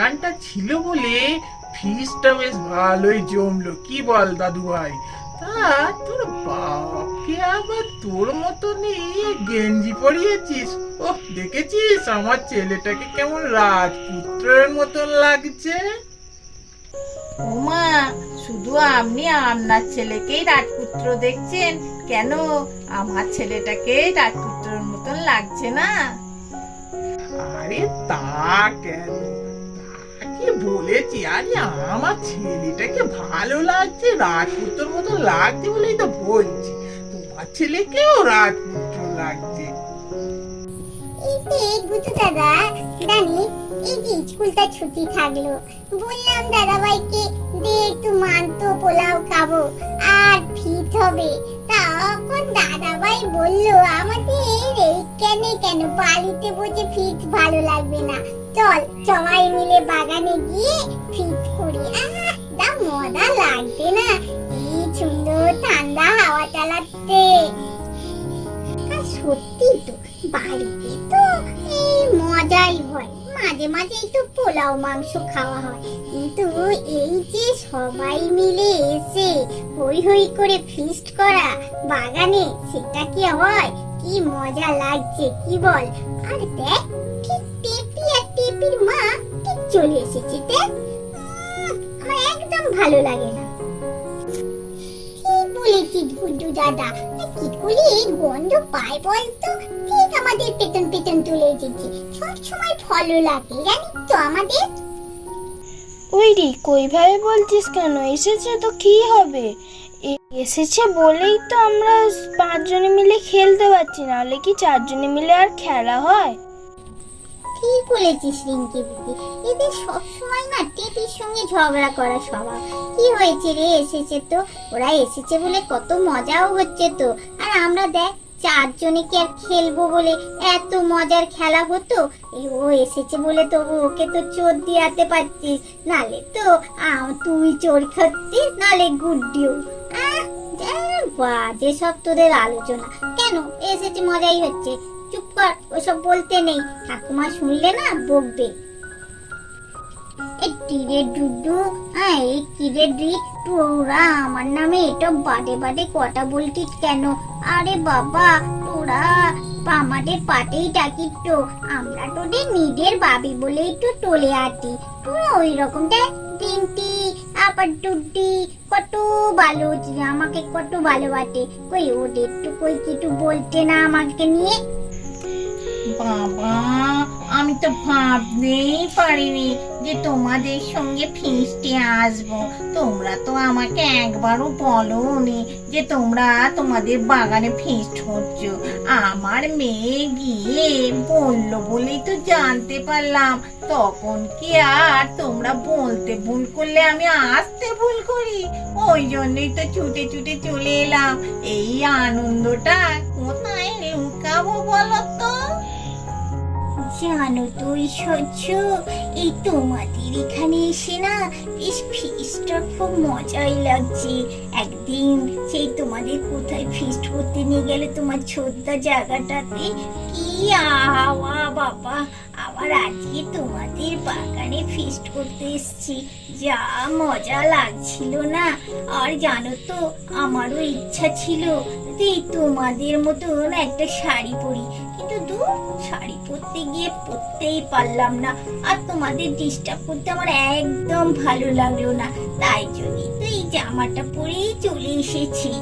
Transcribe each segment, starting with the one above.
বাগানটা ছিল বলে ফিসটা বেশ ভালোই জমলো। কি বল দাদু ভাই তা তোর বাপকে আবার তোর মতনই গেঞ্জি পরিয়েছিস? ও দেখেছিস? আমার ছেলেটাকে কেমন রাজপুত্রের মতন লাগছে। ওমা শুধু আপনি আপনার ছেলেকেই রাজপুত্র দেখছেন? কেন? আমার ছেলেটাকে রাজপুত্রের মতন লাগছে না। আরে তা কেন? বলেছি, আরে আমার ছেলেটাকে ভালো লাগছে রাজপুত্র মতো লাগছে বলেই তো বলছি। তোমার ছেলেকেও রাজপুত্র লাগছে। গুতু দাদা জানি এই যে স্কুলটা ছুটি থাকল। বললাম, দাদাভাইকে, দে একটু মান্ত পোলাও খাব, আর ফিট হবে। দাদাভাই বলল, আমাদের এইখানে কেন বাড়িতে বসে ফিট ভালো লাগবে না? চল সবাই মিলে বাগানে গিয়ে ফিট করি। আহ দা মজা লাগবে না। এই সুন্দর ঠান্ডা হাওয়া চালাচ্ছে সত্যি তো, বাড়িতে তো এই মজাই হয়। মাঝে মাঝে একটু পোলাও মাংস খাওয়া হয়। কিন্তু এই যে সবাই মিলে এসে হই হই করে ফিস্ট করা বাগানে, সেটা কি হয়? কি মজা লাগছে, কি বল? আর দেখ ঠিক টেপি আর টেপির মা ঠিক চলে এসেছে, দেখ। আমার একদম ভালো লাগে না। ঠিক বলেছিস গুড্ডু দাদা? কি করে এই গন্ধ পায় বলতো? আমাদের পেতন পেতন তুলে এসেছে সব সময় ফলো লাগে জানিস তো আমাদের। ওই রে কইভাবে বলছিস কেন? এসেছে তো কি হবে? এসেছে বলেই তো আমরা পাঁচজনে মিলে খেলতে পারছি না হলে কি চারজনে মিলে আর খেলা হয়? ঠিক বলেছিস রিঙ্কি দিদি এদের সব সময় না টেপির সঙ্গে ঝগড়া করা স্বভাব। কি হয়েছে রে এসেছে তো? ওরা এসেছে বলে কত মজাও হচ্ছে তো। আর আমরা দেখ চারজনে কি আর খেলব বলে এত মজার খেলা হতো? ও এসেছে বলে তো ওকে তো চোর দিয়াতে পারছিস নালে তো তুই চোর খাচ্ছিস, নালে গুড্ডিও। বাজে সব তোদের আলোচনা। কেন? এসেছে মজাই হচ্ছে। চুপ কর, ওসব বলতে নেই। ঠাকুমা শুনলে না বকবে। ডুডু হ্যাঁ ডি আমার নামে এটা কেন? আরে বাবা আমাদের পাটেই তো। আমরা নিজের বাবি বলেই তো টলে আটি তোরা ওই রকমটা টিনটি আবার টুটি কত ভালো আমাকে কত ভালোবাসে। কই, ওদের তো কই কিছু বলতে না আমাকে নিয়ে? বাবা। আমি তো ভাবতেই পারিনি যে তোমাদের সঙ্গে ফিস্টে আসব। তোমরা তো আমাকে একবারও বলোনি যে তোমরা তোমাদের বাগানে ফিস্ট করছ আমার মেয়ে গিয়ে বলল বলেই তো জানতে পারলাম। তখন কি আর তোমরা বলতে ভুল করলে আমি আসতে ভুল করি? ওই জন্যই তো ছুটে ছুটে চলে এলাম। এই আনন্দটা কোথায় লুকাবো বলো তো? ঐশ্বর্য? এই তোমাদের এখানে এসে না বেশ ফিস্টটা খুব মজাই লাগছে। একদিন সেই তোমাদের কোথায় ফিস্ট করতে নিয়ে গেলে তোমার জায়গাটাতে কি হাওয়া বাবা! আবার আজকে তোমাদের বাগানে ফিস্ট করতে এসেছি। যা মজা লাগছিল না। আর জানো তো, আমারও ইচ্ছা ছিল তোমাদের মতন একটা শাড়ি পরি। শাড়ি পরতে গিয়ে পরতেই পারলাম না। আর তোমাদের ডিস্টার্ব করতে আমার একদম ভালো লাগল না। তাই জন্যই তো এই জামাটা পরেই চলে এসেছি।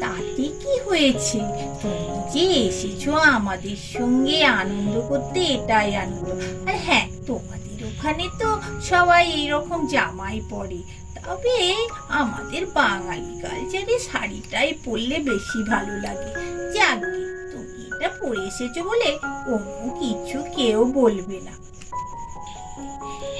তাতে কি হয়েছে? তুমি যে এসেছ আমাদের সঙ্গে আনন্দ করতে এটাই আনন্দ। আর হ্যাঁ তোমাদের ওখানে তো সবাই এইরকম জামাই পরে। তবে আমাদের বাঙালি কালচারে শাড়িটাই পরলে বেশি ভালো লাগে। যাকে তুমি পড়ে এসেছ বলে অন্য কিছু কেউ বলবে না।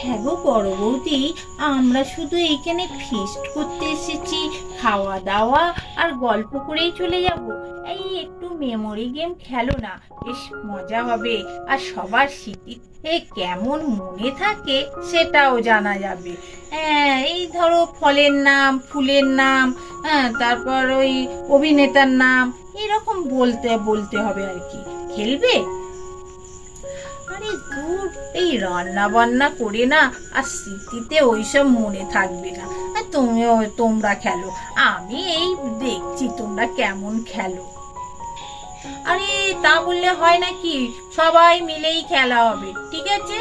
হ্যাঁ গো বড় বৌদি, আমরা শুধু এইখানে ফিস্ট করতে এসেছি, খাওয়া দাওয়া আর গল্প করেই চলে যাব। এই একটু মেমোরি গেম খেলো না, বেশ মজা হবে। আর সবার স্মৃতি এ কেমন মনে থাকে সেটাও জানা যাবে। হ্যাঁ এই ধরো ফলের নাম, ফুলের নাম হ্যাঁ তারপর ওই অভিনেতার নাম, এরকম বলতে বলতে হবে আর কি। খেলবে? আরে দূর এই রান্না বান্না করে না আর স্মৃতিতে ওইসব মনে থাকবে না। আর তুমিও তোমরা খেলো। আমি এই দেখছি তোমরা কেমন খেলো। আরে, তা বললে হয় নাকি? সবাই মিলেই খেলা হবে, ঠিক আছে?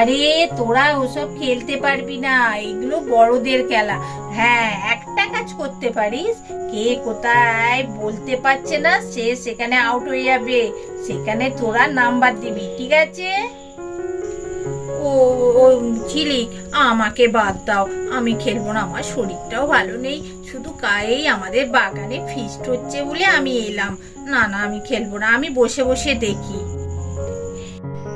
আরে, তোরা ওসব খেলতে পারবি না, এগুলো বড়দের খেলা। হ্যাঁ একটা কাজ করতে পারিস, কে কোথায় বলতে পারছে না, সে সেখানে আউট হয়ে যাবে। সেখানে তোরা নাম্বার দিবি, ঠিক আছে? ও ও ঝিলিক আমাকে বাদ দাও, আমি খেলব না, আমার শরীরটাও ভালো নেই। শুধু গায়েই আমাদের বাগানে ফিস্ট হচ্ছে বলে আমি এলাম। না না, আমি খেলব না, আমি বসে বসে দেখি।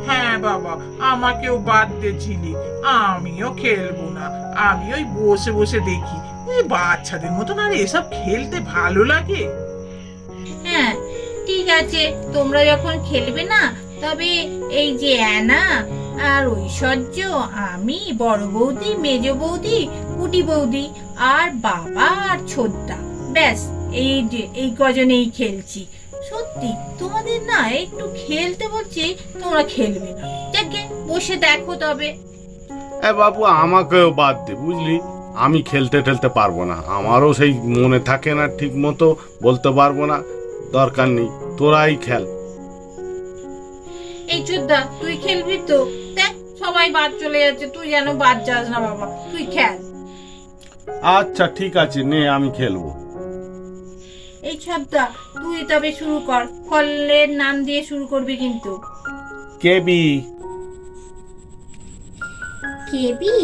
হ্যাঁ বাবা, আমাকেও বাদ দিয়েছিলি আমিও খেলব না। আমি ওই বসে বসে দেখি। ওই বাচ্চাদের মতন আর এসব খেলতে ভালো লাগে। হ্যাঁ ঠিক আছে। তোমরা যখন খেলবে না, তবে এই যে অ্যানা আর ঐশ্বর্য, আমি, বড় বৌদি, মেজ বৌদি, কুটি বৌদি, আর বাবা আর ছোট্টা, ব্যাস, এই যে, এই কজনেই খেলছি। সত্যি? তোমাদের না একটু খেলতে বলছি তোমরা খেলবে না। যাকে বসে দেখো তবে। এ বাবু আমাকেও বাদ দে বুঝলি? আমি খেলতে টেলতে পারব না। আমারও সেই মনে থাকে না ঠিক মতো বলতে পারব না। দরকার নেই তোরাই খেল। এই চোদ্দা তুই খেলবি তো? দেখ সবাই বাদ চলে যাচ্ছে তুই যেন বাদ যাস না বাবা তুই খেল। আচ্ছা ঠিক আছে নে আমি খেলব। এই ছদ্দা তুই তবে শুরু কর ফলের নাম দিয়ে শুরু করবি কিন্তু। কেবি। কেবি?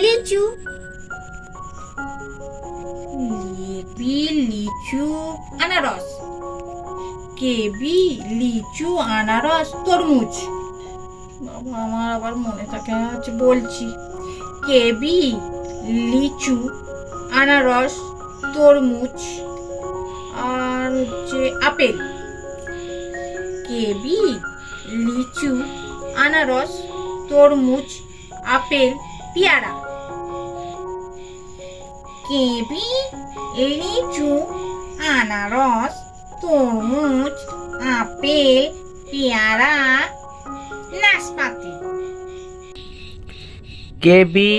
লিচু। লেবি লিচু আনারস। কেবি লিচু আনারস তরমুজ। বাবা আমার আবার মনে থাকে হচ্ছে বলছি। কেবি লিচু আনারস তরমুজ। আর হচ্ছে আপেল, কেবি, লিচু, আনারস, তরমুজ, আপেল, পেয়ারা। কেবি, লিচু, আনারস, তরমুজ, আপেল, পেয়ারা, নাশপাতি। কেবি,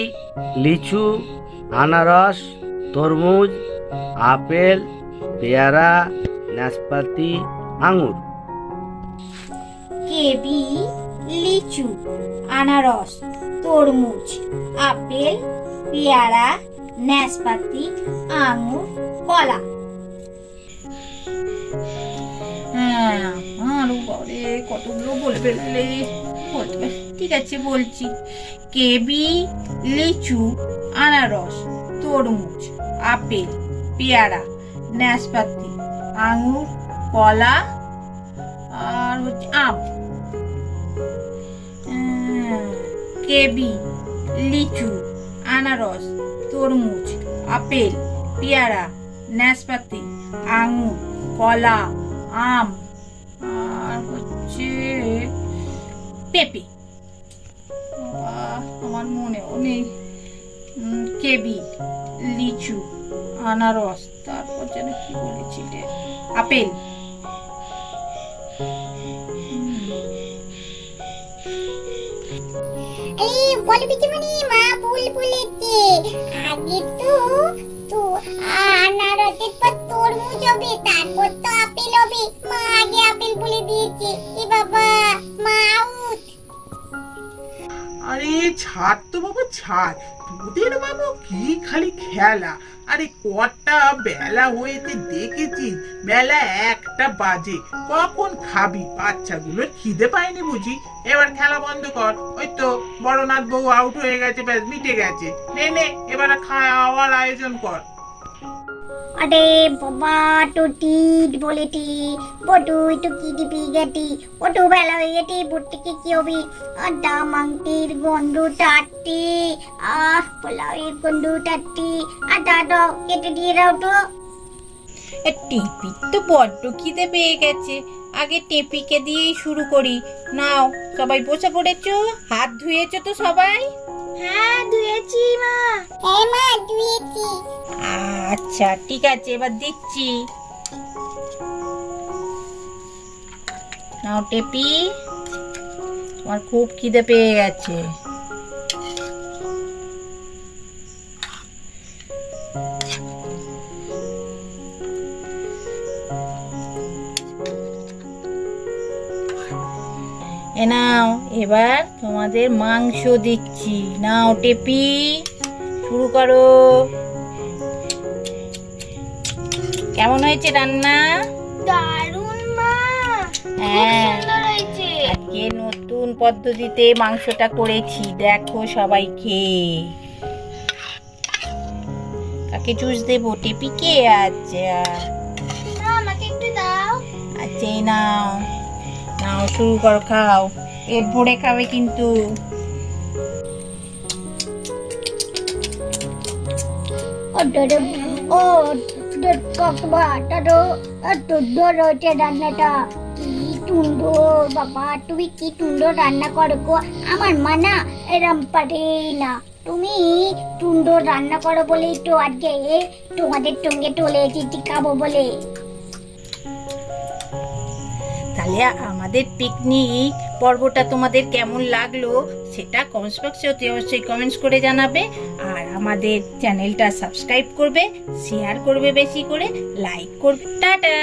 লিচু, আনারস, তরমুজ, আপেল পেয়ারা নাশপাতি আঙুর। কেবি লিচু আনারস তরমুজ আপেল পেয়ারা নাশপাতি আঙুর কলা। হ্যাঁ আরও বাবারে কতগুলো বলে ফেললে? বলতে ঠিক আছে বলছি। কেবি লিচু আনারস তরমুজ আপেল পেয়ারা নাশপাতি আঙুর, কলা আর হচ্ছে আম। কেবি, লিচু, আনারস, তরমুজ, আপেল, পেয়ারা নাশপাতি আঙুর, কলা, আম আর হচ্ছে পেঁপে। আমার মনেও নেই। কেবি, লিচু আনারস, তারপর যেন কি বলেছিলে আপেল। পিচুমনি মা বলেছে। তো তারপর তো আপেল হবে। মা আগে আপেল বলে দিয়েছে। এ বাবা মা আউট আরে, ছাড় তো বাবু, ছাড়। তোদের বাবু কি খালি খেলা? আরে, কটা বেলা হয়েছে দেখেছি বেলা একটা বাজে। কখন খাবি? বাচ্চাগুলো খিদে পায়নি বুঝি। এবার খেলা বন্ধ কর। ওই তো, বড়নাথ বউ আউট হয়ে গেছে, ব্যাস, মিটে গেছে। নে নে, এবার খাওয়ার আয়োজন কর। আরে বাবা, টুটি, বলেটি, বটু একটু কি টিপি গেটি বটু, বেলা হয়ে গেটি বুটটিকে কি হবে আড্ডা, মাংটির গন্ডু টাট্টি, আহ, পোলাওয়ের গন্ডু টাট্টি, আড্ডা আড্ডা, কেটে দিয়ে দাও তো। এ তো বড্ড খিদে পেয়ে গেছে। আগে টেপিকে দিয়েই শুরু করি। নাও, সবাই বসে পড়েছো, হাত ধুয়েছো তো সবাই? হ্যাঁ ধুয়েছি মা। হ্যাঁ মা ধুয়েছি। আচ্ছা ঠিক আছে এবার দিচ্ছি নাও টেপি। তোমার খুব খিদে পেয়ে গেছে। এবার তোমাদের মাংস দিচ্ছি। নাও টেপি। শুরু করো। কেমন হয়েছে রান্না? দারুণ মা। হ্যাঁ। আজকে নতুন পদ্ধতিতে মাংসটা করেছি। দেখো সবাই খেয়ে কাকে জুস দেবো? টেপিকে? আচ্ছা। আচ্ছা নাও। নাও শুরু করো খাও। ভরে খাবে কিন্তু। রান্না করো আমার এরম না। তুমি রান্না করো বলেই তো আজকে তোমাদের সঙ্গে চলে এসেছি, খাব বলে। তাহলে আমাদের পিকনিক পর্বটা তোমাদের কেমন লাগল সেটা কমেন্টস বক্সে অতি অবশ্যই কমেন্টস করে জানাবে। আর আমাদের চ্যানেলটা সাবস্ক্রাইব করবে শেয়ার করবে বেশি করে লাইক করবে। টাটা!